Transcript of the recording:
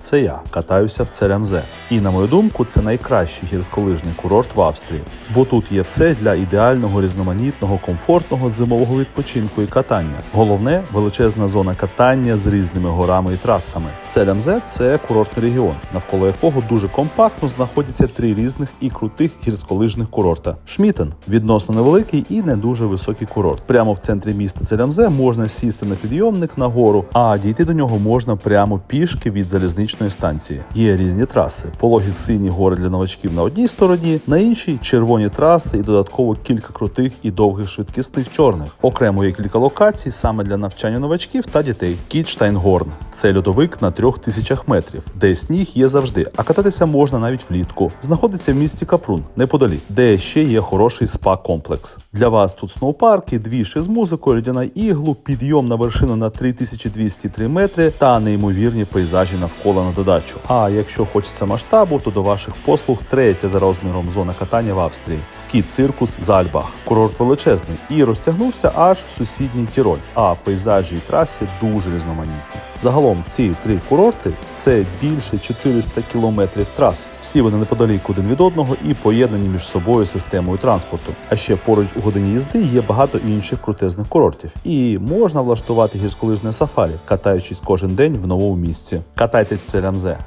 Це я катаюся в ЦРМЗ. І на мою думку, це найкращий гірськолижний курорт в Австрії, бо тут є все для ідеального, різноманітного, комфортного зимового відпочинку і катання. Головне величезна зона катання з різними горами і трасами. ЦРМЗ – це курортний регіон, навколо якого дуже компактно знаходяться три різних і крутих гірськолижних курорта. Шмітен відносно невеликий і не дуже високий курорт. Прямо в центрі міста ЦРМЗ можна сісти на підйомник на гору, а дійти до нього можна прямо пішки від залізничної станції. Є різні траси: пологі сині гори для новачків на одній стороні, на іншій червоні траси і додатково кілька крутих і довгих швидкісних чорних. Окремо є кілька локацій саме для навчання новачків та дітей. Кітштайнгорн це льодовик на трьох тисячах метрів, де сніг є завжди, а кататися можна навіть влітку. Знаходиться в місті Капрун, неподалік, де ще є хороший спа-комплекс. Для вас тут сноупарки, двіші з музикою, льодяна іглу, підйом на вершину на 3203 метри та неймовірні пейзажі навколо на додачу. А якщо хочеться масштабу, то до ваших послуг третя за розміром зона катання в Австрії скіт циркус Зальбах. Курорт величезний і розтягнувся аж в сусідній Тіроль. А пейзажі і траси дуже різноманітні. Загалом ці три курорти це більше 400 кілометрів трас. Всі вони неподалік один від одного і поєднані між собою системою транспорту. А ще поруч у годині їзди є багато інших крутезних курортів, і можна влаштувати гірськолижне сафарі, катаючись кожен день в новому місці. Катайтесь в ЦРМЗ.